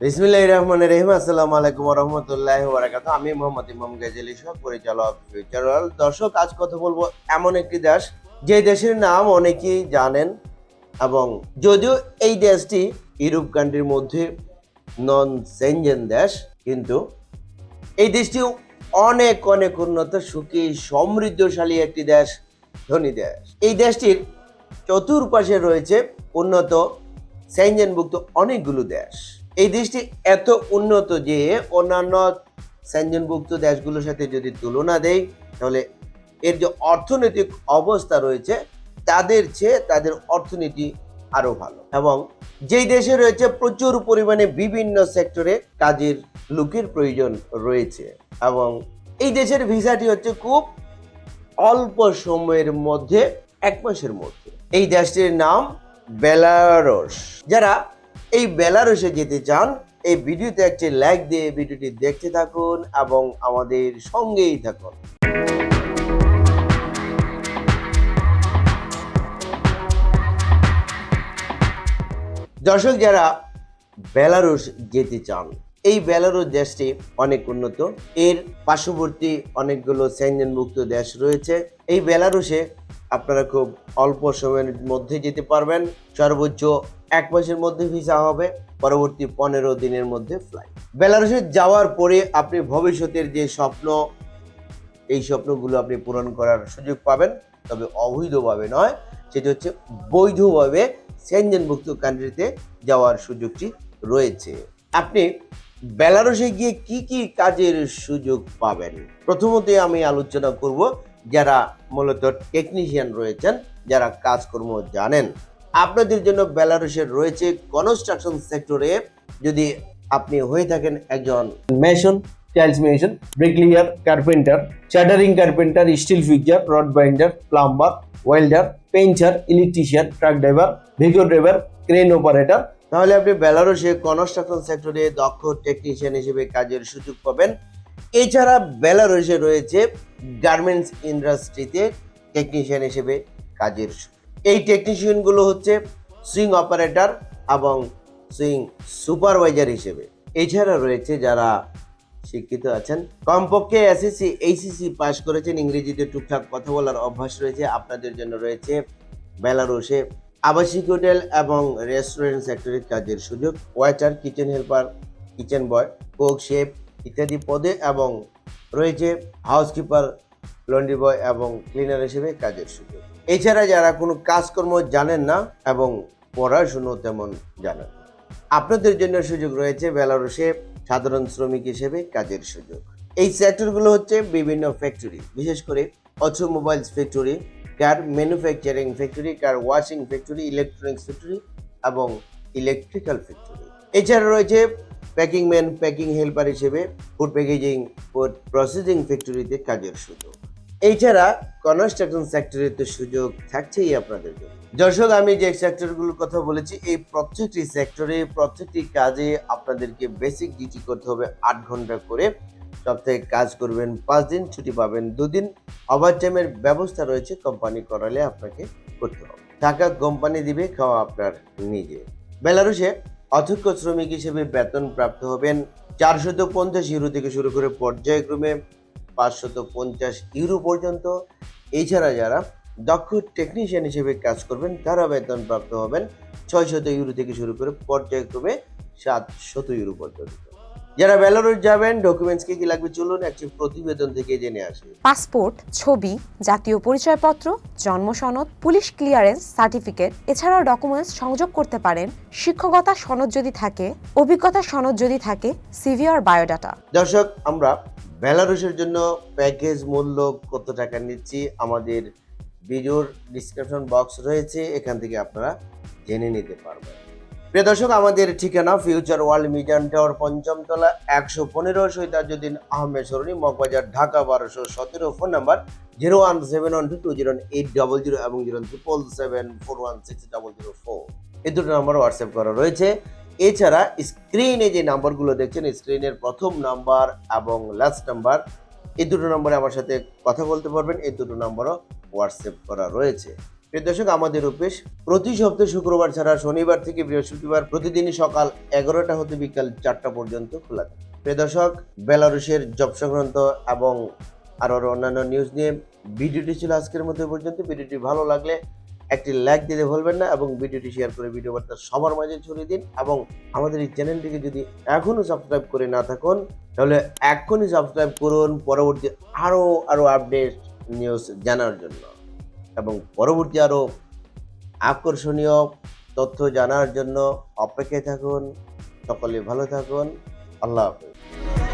বিসমিল্লাহ রহমান রহিম। আসসালামু আলাইকুম রহমতুল্লাহ বারাকাত আমি মোহাম্মদ ইমাম গাজী ইসলাম পরিচালক ফিউচার দর্শক, আজ কথা বলব এমন একটি দেশ, যে দেশের নাম অনেকেই জানেন এবং যদিও এই দেশটি ইউরোপ কান্ট্রির মধ্যে নন সেনজেন দেশ, কিন্তু এই দেশটি অনেক অনেক উন্নত, সুখী, সমৃদ্ধশালী একটি দেশ, ধনী দেশ। এই দেশটির চতুর্পাশে রয়েছে উন্নত সেনজেনভুক্ত অনেকগুলো দেশ। এই দেশটি এত উন্নত যে অন্যান্য সেনজেনভুক্ত দেশগুলোর সাথে যদি তুলনা দেই, তাহলে এর যে অর্থনৈতিক অবস্থা রয়েছে, তাদের চেয়ে তাদের অর্থনীতি আরও ভালো। এবং যেই দেশে রয়েছে প্রচুর পরিমাণে বিভিন্ন সেক্টরে কাজের লোকের প্রয়োজন রয়েছে। এবং এই দেশের ভিসাটি হচ্ছে খুব অল্প সময়ের মধ্যে, এক মাসের মধ্যে। এই দেশটির নাম বেলারস, যারা এই বেলারসে যেতে চান, এই ভিডিওতে একটি লাইক দিয়ে ভিডিওটি দেখতে থাকুন এবং আমাদের সঙ্গেই থাকুন। দর্শক, যারা বেলারুস যেতে চান, এই বেলারুস দেশটি অনেক উন্নত। এর পার্শ্ববর্তী অনেকগুলো মুক্ত দেশ রয়েছে। এই বেলারুসে আপনারা খুব অল্প সময়ের মধ্যে যেতে পারবেন। সর্বোচ্চ এক মাসের মধ্যে ভিসা হবে, পরবর্তী পনেরো দিনের মধ্যে ফ্লাইট বেলারুসে যাওয়ার পরে আপনি ভবিষ্যতের যে স্বপ্ন, এই স্বপ্নগুলো আপনি পূরণ করার সুযোগ পাবেন। তবে অবৈধভাবে নয়, সেটি হচ্ছে বৈধভাবে সেনজেনভুক্ত কান্ট্রিতে যাওয়ার সুযোগটি রয়েছে। আপনি বেলারসে গিয়ে কি কি কাজের সুযোগ পাবেন? প্রথমত আমি আলোচনা করব যারা মূলত টেকনিশিয়ান রয়েছেন, যারা কাজকর্ম জানেন। আপনাদের জন্য বেলারসের রয়েছে কনস্ট্রাকশন সেক্টরে যদি আপনি হয়ে থাকেন একজন mason tiles mason bricklayer carpenter shuttering carpenter steel fixer rod binder plumber welder painter electrician truck driver ভিগো ড্রাইভার ক্রেন অপারেটর তাহলে আপনি বেলারসে কনস্ট্রাকশন সেক্টরে দক্ষ টেকনিশিয়ান হিসেবে কাজের সুযোগ পাবেন। এছাড়া বেলারসে রয়েছে গার্মেন্টস ইন্ডাস্ট্রিতে টেকনিশিয়ান হিসেবে কাজের। এই টেকনিশিয়ানগুলো হচ্ছে সুইং অপারেটর এবং সুইং সুপারভাইজার হিসেবে এছাড়া রয়েছে যারা শিক্ষিত আছেন, কমপক্ষে এসএসসি এইচএসসি পাশ করেছেন, ইংরেজিতে টুকটাক কথা বলার অভ্যাস রয়েছে আপনাদের জন্য রয়েছে বেলারুসে আবাসিক হোটেল এবং রেস্টুরেন্ট সেক্টরে কাজের সুযোগ waiter kitchen helper kitchen boy cook chef ইত্যাদি পদে এবং রয়েছে হাউসকিপার লন্ড্রি বয় এবং ক্লিনার হিসেবে কাজের সুযোগ। এছাড়া যারা কোনো কাজকর্ম জানেন না এবং পড়াশুনো তেমন জানেন আপনাদের জন্য সুযোগ রয়েছে বেলারুসে সাধারণ শ্রমিক হিসেবে কাজের সুযোগ। এই সেক্টরগুলো হচ্ছে বিভিন্ন ফ্যাক্টরি বিশেষ করে automobiles factory car manufacturing factory car washing factory electronics factory এবং ইলেকট্রিক্যাল ফ্যাক্টরি এছাড়া রয়েছে প্যাকিং ম্যান, প্যাকিং হেল্পার হিসেবে ফুড প্যাকেজিং ফুড প্রসেসিং ফ্যাক্টরিতে কাজের সুযোগ। এছাড়া কনস্ট্রাকশন সেক্টরে তো সুযোগ থাকছেই আপনাদের জন্য। দর্শক, আমি যে সেক্টরগুলোর কথা বলেছি, এই প্রত্যেকটি সেক্টরে, প্রত্যেকটি কাজে আপনাদেরকে বেসিক ডিউটি করতে হবে আট ঘণ্টা করে। সপ্তাহে কাজ করবেন, পাঁচ দিন ছুটি পাবেন, দুদিন ওভার টাইমের ব্যবস্থা রয়েছে কোম্পানি করালে আপনাকে করতে হবে। টাকা কোম্পানি দিবে, খাওয়া আপনার নিজে। বেলারুসে অধ্যক্ষ শ্রমিক হিসেবে বেতন প্রাপ্ত হবেন চারশত পঞ্চাশ ইউরো থেকে শুরু করে পর্যায়ক্রমে পাঁচশত পঞ্চাশ ইউরো পর্যন্ত। এছাড়া যারা দক্ষ টেকনিশিয়ান হিসেবে কাজ করবেন, তারা বেতন প্রাপ্ত হবেন ছয়শত ইউরো থেকে শুরু করে পর্যায়ক্রমে সাতশত ইউরো পর্যন্ত। যারা বেলারুস যাবেন ডকুমেন্টস কি কি লাগবে চলুন একটি প্রতিবেদন থেকে জেনে আসি। পাসপোর্ট ছবি জাতীয় পরিচয়পত্র জন্ম সনদ পুলিশ ক্লিয়ারেন্স সার্টিফিকেট এছাড়াও ডকুমেন্টস সংযোগ করতে পারেন। শিক্ষকতা সনদ যদি থাকে অভিজ্ঞতা সনদ যদি থাকে সিভি আর বায়োডাটা দর্শক আমরা বেলারুসের জন্য প্যাকেজ মূল্য কত টাকা নিচ্ছি আমাদের ভিডিওর ডিসক্রিপশন বক্স রয়েছে এখান থেকে আপনারা জেনে নিতে পারবেন। প্রিয় দর্শক, আমাদের ঠিকানা ফিউচার ওয়ার্ল্ড মিজান টাওয়ার পঞ্চম তলা একশো পনেরো সৈতাজুদ্দিন আহমেদ সরণি, মগবাজার, ঢাকা বারোশো সতেরো। Phone number zero one seven one two two zero eight double zero এবং zero triple seven four one six double zero four. এই দুটো নাম্বার হোয়াটসঅ্যাপ করা রয়েছে। এছাড়া স্ক্রিনে যে নাম্বারগুলো দেখছেন, স্ক্রিনের প্রথম নাম্বার এবং লাস্ট নাম্বার, এই দুটো নম্বরে আমার সাথে কথা বলতে পারবেন, এই দুটো নম্বরও হোয়াটসঅ্যাপ করা রয়েছে। প্রিয় দর্শক, আমাদের অফিস প্রতি সপ্তাহে শুক্রবার ছাড়া শনিবার থেকে বৃহস্পতিবার প্রতিদিনই সকাল এগারোটা হতে বিকাল চারটা পর্যন্ত খোলা থাকে। প্রিয় দর্শক, বেলারুশের জব সংক্রান্ত এবং আরও অন্যান্য নিউজ নিয়ে ভিডিওটি ছিল আজকের মধ্যে পর্যন্ত। ভিডিওটি ভালো লাগলে একটি লাইক দিতে ভুলবেন না এবং ভিডিওটি শেয়ার করে ভিডিও বার্তা সবার মাঝে ছড়িয়ে দিন এবং আমাদের এই চ্যানেলটিকে যদি এখনও সাবস্ক্রাইব করে না থাকুন, তাহলে এখনই সাবস্ক্রাইব করুন। পরবর্তী আরও আরও আপডেট নিউজ জানার জন্য। এবং পরবর্তী আরও আকর্ষণীয় তথ্য জানার জন্য অপেক্ষায় থাকুন। সকলে ভালো থাকুন। আল্লাহ হাফেজ।